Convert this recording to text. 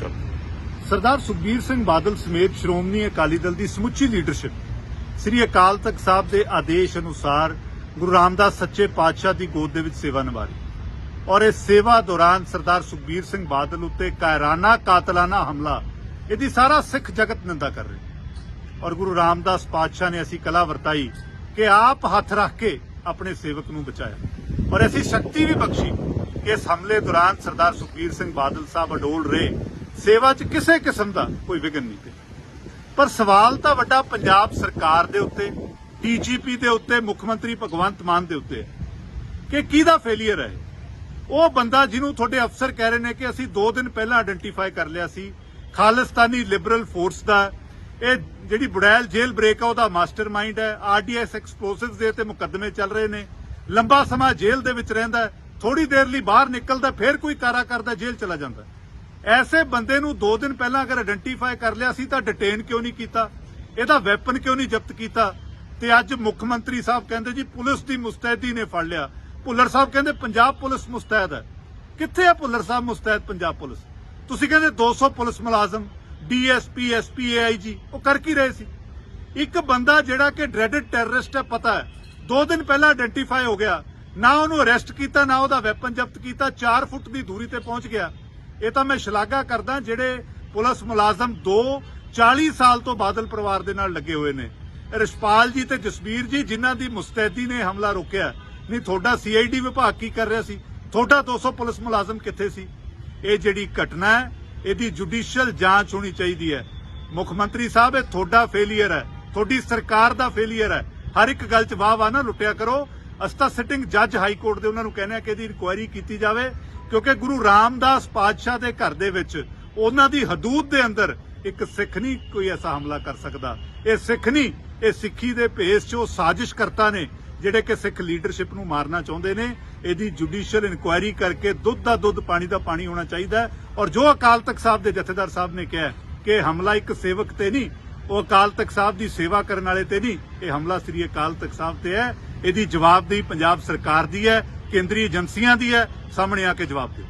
ਚਲੋ ਸਰਦਾਰ ਸੁਖਬੀਰ ਸਿੰਘ ਬਾਦਲ ਸਮੇਤ ਸ਼੍ਰੋਮਣੀ ਅਕਾਲੀ ਦਲ ਦੀ ਸਮੁੱਚੀ ਲੀਡਰਸ਼ਿਪ, ਸ੍ਰੀ ਅਕਾਲ ਤਖਤ ਸਾਹਿਬ ਦੇ ਆਦੇਸ਼ ਅਨੁਸਾਰ ਗੁਰੂ ਰਾਮਦਾਸ ਸੱਚੇ ਪਾਤਸ਼ਾਹ ਦੀ ਗੋਦ ਦੇ ਵਿੱਚ ਸੇਵਾ ਨਿਭਾ ਔਰ ਇਸ ਸੇਵਾ ਦੌਰਾਨ ਸਰਦਾਰ ਸੁਖਬੀਰ ਸਿੰਘ ਬਾਦਲ ਉੱਤੇ ਕਾਇਰਾਨਾ ਕਾਤਲਾਨਾ ਹਮਲਾ, ਇਹਦੀ ਸਾਰਾ ਸਿੱਖ ਜਗਤ ਨਿੰਦਾ ਕਰ ਰਿਹਾ ਔਰ ਗੁਰੂ ਰਾਮਦਾਸ ਪਾਤਸ਼ਾਹ ਨੇ ਅਸੀਂ ਕਲਾ ਵਰਤਾਈ ਕਿ ਆਪ ਹੱਥ ਰੱਖ ਕੇ ਆਪਣੇ ਸੇਵਕ ਨੂੰ ਬਚਾਇਆ। ਔਰ ਐਸੀ ਸ਼ਕਤੀ ਵੀ ਬਖਸ਼ੀ ਕਿ ਇਸ ਹਮਲੇ ਦੌਰਾਨ ਸਰਦਾਰ ਸੁਖਬੀਰ ਸਿੰਘ ਬਾਦਲ ਸਾਹਿਬ ਅਡੋਲ ਰਹੇ ਸੇਵਾ 'ਚ ਕਿਸੇ ਕਿਸਮ ਦਾ ਕੋਈ ਵਿਘਨ ਨਹੀਂ ਪਿਆ। ਪਰ ਸਵਾਲ ਤਾਂ ਵੱਡਾ ਪੰਜਾਬ ਸਰਕਾਰ ਦੇ ਉੱਤੇ, ਡੀਜੀਪੀ ਦੇ ਉੱਤੇ, ਮੁੱਖ ਮੰਤਰੀ ਭਗਵੰਤ ਮਾਨ ਦੇ ਉੱਤੇ ਕਿ ਕਿਹਦਾ ਫੇਲਿਅਰ ਹੈ। ਉਹ ਬੰਦਾ ਜਿਹਨੂੰ ਤੁਹਾਡੇ ਅਫਸਰ ਕਹਿ ਰਹੇ ਨੇ ਕਿ ਅਸੀਂ 2 ਦਿਨ ਪਹਿਲਾਂ ਆਇਡੈਂਟੀਫਾਈ ਕਰ ਲਿਆ ਸੀ, ਖਾਲਿਸਤਾਨੀ ਲਿਬਰਲ ਫੋਰਸ ਦਾ। ਇਹ ਜਿਹੜੀ ਬੁੜੈਲ ਜੇਲ ਬ੍ਰੇਕ ਆ, ਉਹਦਾ ਮਾਸਟਰਮਾਈਂਡ ਹੈ। ਆਰਡੀਐਸ ਐਕਸਪਲੋਸਿਵਸ ਦੇ ਉੱਤੇ ਮੁਕੱਦਮੇ ਚੱਲ ਰਹੇ ਨੇ। ਲੰਬਾ ਸਮਾਂ ਜੇਲ੍ਹ ਦੇ ਵਿੱਚ ਰਹਿੰਦਾ ਥੋੜੀ ਦੇਰ ਲਈ ਬਾਹਰ ਨਿਕਲਦਾ, ਫਿਰ ਕੋਈ ਕਾਰਾ ਕਰਦਾ, ਜੇਲ੍ਹ ਚਲਾ ਜਾਂਦਾ। ਐਸੇ ਬੰਦੇ ਨੂੰ 2 ਦਿਨ ਪਹਿਲਾਂ ਅਗਰ ਆਇਡੈਂਟੀਫਾਈ ਕਰ ਲਿਆ ਸੀ ਤਾਂ ਡਿਟੇਨ ਕਿਉਂ ਨਹੀਂ ਕੀਤਾ? ਇਹਦਾ ਵੈਪਨ ਕਿਉਂ ਨਹੀਂ ਜ਼ਬਤ ਕੀਤਾ? ਤੇ ਅੱਜ ਮੁੱਖ ਮੰਤਰੀ ਸਾਹਿਬ ਕਹਿੰਦੇ ਜੀ, ਪੁਲਿਸ ਦੀ ਮੁਸਤੈਦੀ ਨੇ ਫੜ ਲਿਆ। ਭੁੱਲਰ ਸਾਹਿਬ ਕਹਿੰਦੇ ਪੰਜਾਬ ਪੁਲਿਸ ਮੁਸਤੈਦ ਹੈ। ਕਿੱਥੇ ਹੈ ਭੁੱਲਰ ਸਾਹਿਬ ਮੁਸਤੈਦ ਪੰਜਾਬ ਪੁਲਿਸ? ਤੁਸੀਂ ਕਹਿੰਦੇ 200 ਪੁਲਿਸ ਮੁਲਾਜ਼ਮ ਡੀਐਸਪੀ ਐਸਪੀ ਏਆਈਜੀ ਉਹ ਕਰ ਕੀ ਰਹੇ ਸੀ? ਇੱਕ ਬੰਦਾ ਜਿਹੜਾ ਕਿ ਡਰੈਡਡ ਟੈਰਰਿਸਟ ਹੈ, ਪਤਾ ਹੈ। 2 ਦਿਨ ਪਹਿਲਾਂ ਆਇਡੈਂਟੀਫਾਈ ਹੋ ਗਿਆ। ਨਾ ਉਹਨੂੰ ਅਰੈਸਟ ਕੀਤਾ, ਨਾ ਉਹਦਾ ਵੈਪਨ ਜ਼ਬਤ ਕੀਤਾ। 4 ਫੁੱਟ ਦੀ ਦੂਰੀ ਤੇ ਪਹੁੰਚ ਗਿਆ। ਇਹ ਤਾਂ ਮੈਂ ਸ਼ਲਾਘਾ ਕਰਦਾ ਜਿਹੜੇ ਪੁਲਿਸ ਮੁਲਾਜ਼ਮ 2 40 ਸਾਲ ਤੋਂ ਬਾਦਲ ਪਰਿਵਾਰ ਦੇ ਨਾਲ ਲੱਗੇ ਹੋਏ ਨੇ। ਰਿਸ਼ਪਾਲ ਜੀ ਤੇ ਜਸਬੀਰ ਜੀ, ਜਿਨ੍ਹਾਂ ਦੀ ਮੁਸਤੈਦੀ ਨੇ ਹਮਲਾ ਰੋਕਿਆ। ਨਹੀਂ, ਤੁਹਾਡਾ ਸੀਆਈਡੀ ਵਿਭਾਗ ਕੀ ਕਰ ਰਿਹਾ ਸੀ? ਤੁਹਾਡਾ 200 ਪੁਲਿਸ ਮੁਲਾਜ਼ਮ ਕਿੱਥੇ ਸੀ? ਇਹ ਜਿਹੜੀ ਘਟਨਾ ਹੈ, ਇਹਦੀ ਜੁਡੀਸ਼ੀਅਲ ਜਾਂਚ ਹੋਣੀ ਚਾਹੀਦੀ ਹੈ। ਮੁੱਖ ਮੰਤਰੀ ਸਾਹਿਬ, ਇਹ ਤੁਹਾਡਾ ਫੇਲਿਅਰ ਹੈ। ਤੁਹਾਡੀ ਸਰਕਾਰ ਦਾ ਫੇਲਿਅਰ ਹੈ। ਹਰ ਇੱਕ ਗੱਲ 'ਚ ਵਾਹ ਵਾਹ ਨਾ ਲੁੱਟਿਆ ਕਰੋ। ਅਸਤਾ ਸਿਟਿੰਗ ਜੱਜ ਹਾਈ ਕੋਰਟ ਦੇ ਉਹਨਾਂ ਨੂੰ ਕਹਿੰਦੇ ਆ ਕਿ ਇਹਦੀ ਇਨਕੁਆਇਰੀ ਕੀਤੀ ਜਾਵੇ, ਕਿਉਂਕਿ ਗੁਰੂ ਰਾਮਦਾਸ ਪਾਤਸ਼ਾਹ ਦੇ ਘਰ ਦੇ ਵਿੱਚ ਉਹਨਾਂ ਦੀ ਹਦੂਦ ਦੇ ਅੰਦਰ ਇੱਕ ਸਿੱਖ ਨਹੀਂ ਕੋਈ ਐਸਾ ਹਮਲਾ ਕਰ ਸਕਦਾ। ਇਹ ਸਿੱਖ ਨਹੀਂ, ਇਹ ਸਿੱਖੀ ਦੇ ਭੇਸ 'ਚ ਉਹ ਸਾਜ਼ਿਸ਼ ਕਰਤਾ ਨੇ ਜਿਹੜੇ ਕਿ ਸਿੱਖ ਲੀਡਰਸ਼ਿਪ ਨੂੰ ਮਾਰਨਾ ਚਾਹੁੰਦੇ ਨੇ। ਇਹਦੀ ਜੁਡੀਸ਼ੀਅਲ ਇਨਕੁਆਇਰੀ ਕਰਕੇ ਦੁੱਧ ਦਾ ਦੁੱਧ, ਪਾਣੀ ਦਾ ਪਾਣੀ ਹੋਣਾ ਚਾਹੀਦਾ ਔਰ ਜੋ ਅਕਾਲ ਤਖਤ ਸਾਹਿਬ ਦੇ ਜਥੇਦਾਰ ਸਾਹਿਬ ਨੇ ਕਿਹਾ ਕਿ ਇਹ ਹਮਲਾ ਇੱਕ ਸੇਵਕ ਤੇ ਨਹੀਂ ਉਹ ਅਕਾਲ ਤਖਤ ਸਾਹਿਬ ਦੀ ਸੇਵਾ ਕਰਨ ਵਾਲੇ ਤੇ ਨਹੀਂ। ਇਹ ਹਮਲਾ ਸ੍ਰੀ ਅਕਾਲ ਤਖਤ ਸਾਹਿਬ ਤੇ ਹੈ। ਇਹਦੀ ਜਵਾਬਦੇਹੀ ਪੰਜਾਬ ਸਰਕਾਰ ਦੀ ਹੈ, ਕੇਂਦਰੀ ਏਜੰਸੀਆਂ ਦੀ ਹੈ। ਸਾਹਮਣੇ ਆ ਕੇ ਜਵਾਬ ਦਿਓ।